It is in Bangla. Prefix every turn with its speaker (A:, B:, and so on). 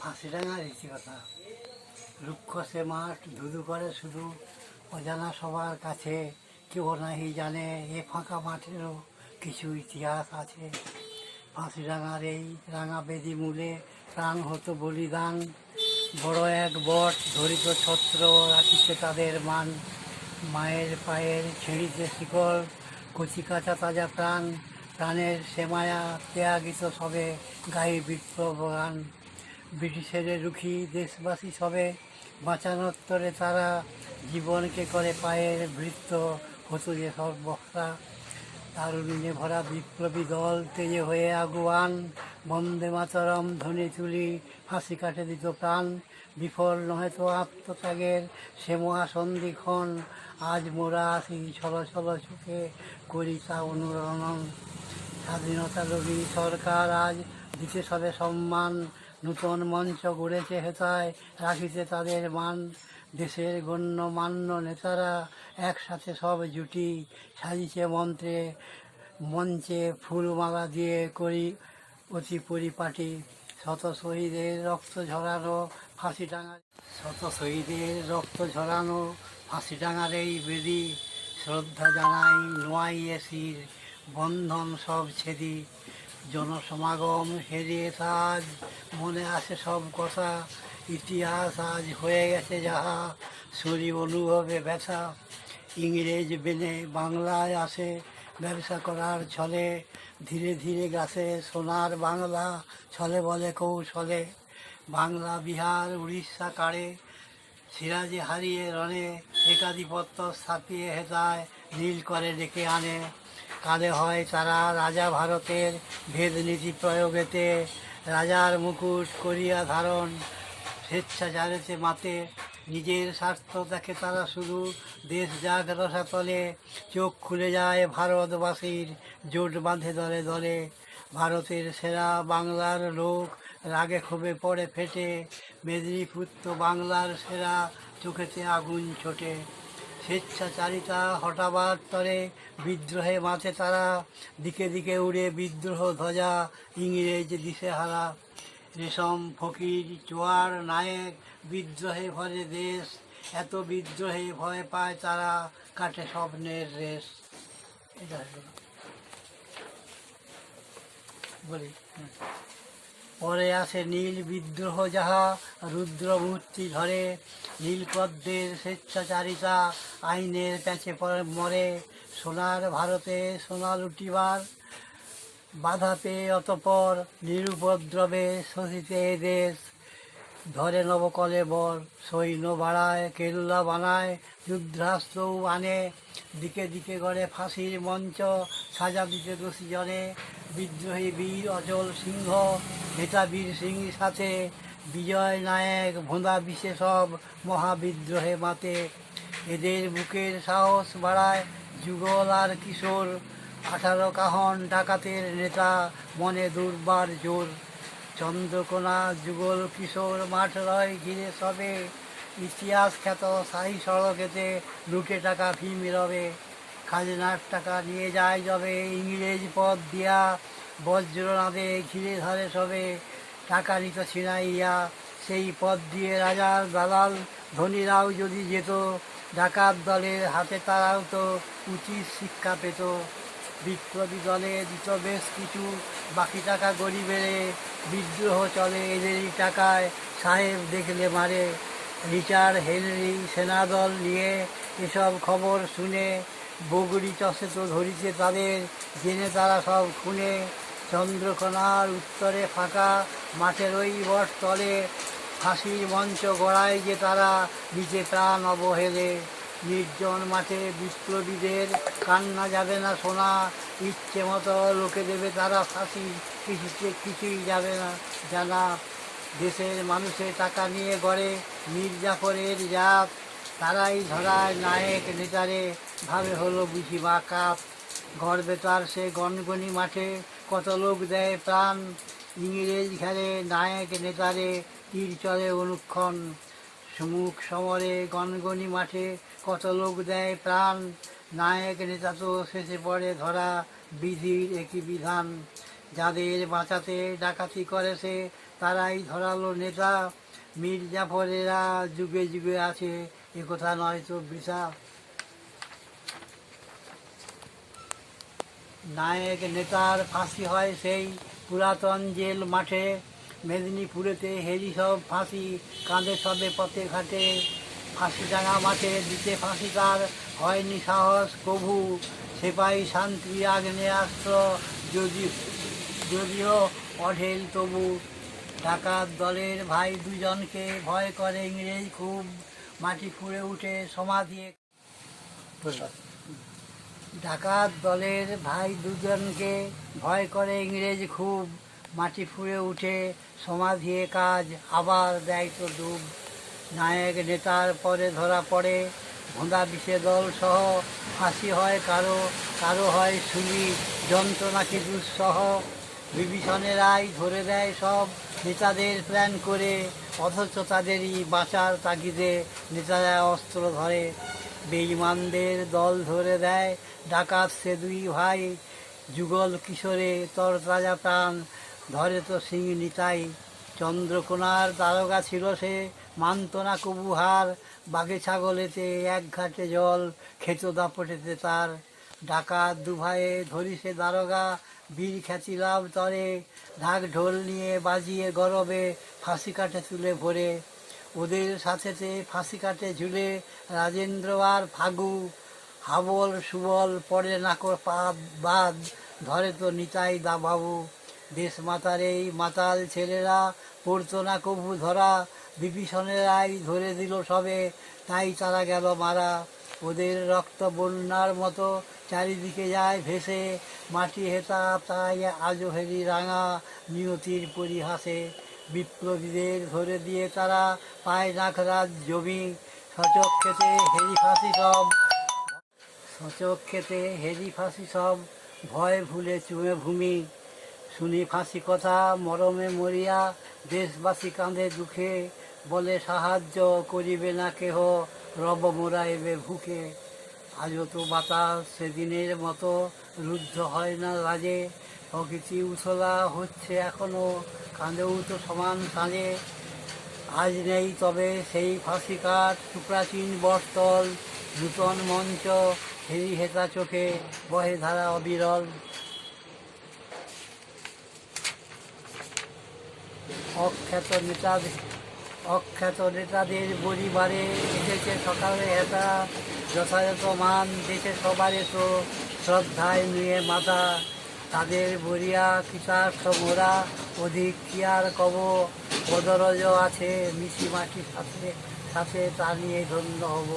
A: ফাঁসিডাঙ্গার রীতিকথা রুক্ষ সে মাঠ ধুধু করে শুধু। অজানা সবার কাছে কেউ নাহি জানে, এ ফাঁকা মাঠেরও কিছু ইতিহাস আছে। ফাঁসিডাঙার এই রাঙা বেদি মূলে প্রাণ হতো বলিদান। বড় এক বট ধরিত ছত্র রাখিতে তাদের মান। মায়ের পায়ের ছেড়িতে শিকল, কচি কাঁচা তাজা প্রাণ। প্রাণের সেমায়া ত্যাগিত সবে গায়ে বিপ্লব গান। ব্রিটিশের রুখি, দেশবাসী সবে বাঁচানোত্তরে তারা জীবনকে করে পায়ের বৃত্ত হতো যে সব বক্তা। তারুণ্যে ভরা বিপ্লবী দল তেজে হয়ে আগুয়ান, বন্দে মাতরম, ধ্বনি তুলি ফাঁসি কাটে দিত প্রাণ। বিফল নহে তো আত্মত্যাগের সে মহাসন্ধিক্ষণ আজ মোরা আসি ছল ছল চোখে করি তা অনুরণন। স্বাধীনতা লোভী সরকার আজ দিতে সবে সম্মান নূতন মঞ্চ গড়েছে হেতায় রাখিতে তাদের মান। দেশের গণ্যমান্য নেতারা একসাথে সব জুটি সাজিছে মন্ত্রে, মঞ্চে ফুলমালা দিয়ে করি অতি পরিপাটি। শত শহীদের রক্ত ঝরানো ফাঁসি টাঙা শত শহীদের রক্ত ঝরানো ফাঁসি টাঙার এই বেদি। শ্রদ্ধা জানাই নোয়াই এসির বন্ধন সব ছেদি। জনসমাগম হেরিয়ে আজ মনে আসে সব কথা, ইতিহাস আজ হয়ে গেছে যাহা, শরীর অনুভবে ব্যথা, ইংরেজ বেনে বাংলায় আসে ব্যবসা করার ছলে, ধীরে ধীরে গাছে সোনার বাংলা ছলে বলে কৌশলে, বাংলা, বিহার, উড়িষ্যা কাড়ে, সিরাজে হারিয়ে রণে, একাধিপত্য স্থাপিয়ে হেতায়, নীল করে ডেকে আনে। কাঁধে হয় তারা। রাজা ভারতের ভেদ নীতি প্রয়োগেতে রাজার মুকুট করিয়া ধারণ স্বেচ্ছাচারেতে মাতে। নিজের স্বার্থ দেখে তারা শুধু দেশ জাগ রসাতলে চোখ খুলে যায় ভারতবাসীর, জোট বাঁধে দলে দলে। ভারতের সেরা বাংলার লোক রাগে ক্ষোভে পড়ে ফেটে। মেদিনীপুর তো বাংলার সেরা চোখেতে আগুন ছোটে। স্বেচ্ছাচারিতা হটাবার তরে বিদ্রোহে মাঝে তারা, দিকে দিকে উড়ে বিদ্রোহ ধ্বজা, ইংরেজ দিশেহারা, রেশম, ফকির চোয়ার নায়ক, বিদ্রোহে ভরে দেশ, এত বিদ্রোহে ভয় পায় তারা, কাটে স্বপ্নের রেশ এটা বলি হুম। পরে আসে নীল বিদ্রোহ যাহা রুদ্রমূর্তি ধরে। নীলপদ্মের স্বেচ্ছাচারিতা আইনের প্যাঁচে পড়ে, মরে। সোনার ভারতে সোনা লুটিবার বাধা পেয়ে অতপর নিরুপদ্রবে শোষিতে দেশ। ধরে নবকলে বর, সৈন্য বাড়ায়, কেল্লা বানায় যুদ্ধাস্ত্রও আনে। দিকে দিকে গড়ে ফাঁসির মঞ্চ, সাজা দিতে দোষী জনে। বিদ্রোহী বীর, অচল সিংহ, নেতা বীর সিংহর সাথে বিজয় নায়ক, ভোঁদা বিশে সব মহাবিদ্রোহে মাতে। এদের বুকের সাহস বাড়ায় যুগল আর কিশোর। আঠারো কাহন ডাকাতের নেতা, মনে দুর্বার জোর। চন্দ্রকোনা যুগল কিশোর মাঠ রয় ঘিরে সবে। ইতিহাস খ্যাত সাহি সড়কেতে লুটে টাকা ভীম রবে। খাজনার টাকা নিয়ে যায় যবে, ইংরেজ পথ দিয়া বজ্রনাদে ঘিরে ধরে সবে। টাকা নিত ছিনাইয়া, সেই পথ দিয়ে রাজার দালাল ধনীরাও যদি যেত, ডাকাত দলের হাতে তারাও তো উচিত শিক্ষা পেত। বিপ্লবী দলে দিত বেশ কিছু, বাকি টাকা গরিবেরে বিদ্রোহ চলে, এদেরই টাকায় সাহেব দেখলে মারে। রিচার্ড হেনরি সেনাদল নিয়ে এসব খবর শুনে বগুড়ি চষে তো ধরিছে তাদের। জেনে তারা সব খুনে চন্দ্রকোনার উত্তরে ফাঁকা মাঠের ওই বট তলে ফাঁসির মঞ্চ গড়ায় যে তারা নিচে প্রাণ অবহেলে নির্জন মাঠে বিপ্লবীদের কান্না যাবে না শোনা, ইচ্ছে মতো লোকে দেবে তারা ফাঁসি, কিছুতে কিছুই যাবে না জানা। দেশের মানুষের টাকা নিয়ে গড়ে মির্জাফরের জাত, তারাই ধরায় নায়ক নেতারে। ভাবে হলো বুঝি বা কাপ গর্বে তার সে গনগনি মাঠে কত লোক দেয় প্রাণ। ইংরেজ ঘেরে নায়ক নেতারে তীর চলে অনুক্ষণ। সুমুখ সমরে গনগনি মাঠে কত লোক দেয় প্রাণ। নায়ক নেতা তো শেষে পড়ে ধরা বিধির একই বিধান। যাদের বাঁচাতে ডাকাতি করেছে তারাই ধরালো নেতা। মীর জাফরেরা যুগে যুগে আছে, একথা নয় তো নায়ক নেতার ফাঁসি হয় সেই পুরাতন জেল মাঠে। মেদিনীপুরেতে হেরি সব ফাঁসি, কাঁধে সবে পথে ঘাটে। ফাঁসি ডাঙা মাঠে দিতে ফাঁসি তার, হয়নি সাহস কভু সেপাই শান্তি আগ্নেয়াস্ত্র যদি, যদিও অঢেল তবু। ডাকাত দলের ভাই দুজনকে ভয় করে ইংরেজ খুব। মাটি ফুঁড়ে উঠে সমাধি ডাকাত দলের ভাই দুজনকে ভয় করে ইংরেজ খুব। মাটি ফুঁড়ে উঠে সমাধিয়ে কাজ, আবার দেয় তো ডুব। নায়ক নেতার পরে ধরা পড়ে, ভোঁদা বিষে দল সহ। ফাঁসি হয় কারও কারও হয় শুনি যন্ত্রণাকে দুঃসহ। বিভীষণেরাই ধরে দেয় সব, নেতাদের প্ল্যান করে। অথচ তাদেরই বাঁচার তাগিদে নেতারা অস্ত্র ধরে। বেঈমানদের দল ধরে দেয় ডাকাত সে দুই ভাই। যুগল কিশোরে তর তরতাজা প্রাণ, ধরে তো সিং নিতাই চন্দ্রকোনার দারোগা ছিল সে, মানত না কবুহার বাঘে ছাগলেতে এক ঘাটে জল খেত দাপটেতে তার। ডাকাত দুভাইয়ে ধরিছে দারোগা বীর খ্যাতি লাভ তরে। ঢাক ঢোল নিয়ে বাজিয়ে গরবে, ফাঁসি কাঠে তুলে ভরে। ওদের সাথেতে ফাঁসি কাটে ঝুলে রাজেন্দ্র আর ফাগু, হাবল, সুবল পড়ে নাকর পা বাদ ধরে তো নিতাই দা বাবু দেশ মাতার এই মাতাল ছেলেরা, পড়তো না কবু ধরা, বিভীষণেরাই ধরে দিল সবে, তাই তারা গেল মারা। ওদের রক্ত বন্যার মতো চারিদিকে যায় ভেসে, মাটি হেতা, তাই আজও হেরি রাঙা নিয়তির পরিহাসে। বিপ্লবীদের ধরে দিয়ে তারা পায় নাখরাজ জমি। সচক খেতে হেরি ফাঁসি সব। সচক খেতে হেরি ফাঁসি সব। ভয় ভুলে চুমে ভূমি। শুনি ফাঁসি কথা, মরমে মরিয়া। দেশবাসী কাঁধে দুঃখে। বলে সাহায্য করিবে না কেহ। রব মোরাইবে ভুকে আজও তো বাতাস সেদিনের মতো রুদ্ধ হয় না লাজে প্রকৃতি উথলা হচ্ছে এখনও কাঁধেও তো সমান কাঁধে। আজ নেই তবে সেই ফাঁসি কাঠ, সুপ্রাচীন বটতল, নূতন মঞ্চ, হেরি হেতা চোখে বহে ধারা অবিরল। অখ্যাত নেতাদের অখ্যাত নেতাদের পরিবারে এসেছে সকালে হেতা। যথাযথ মান দেশে সবারে তো শ্রদ্ধায় নিয়ে মাথা তাদের বরিয়া কৃতার্থ সমরা অধিক কি আর কব? বদরজ আছে মিশি মাটির সাথে সাথে তা নিয়ে ধন্য হব।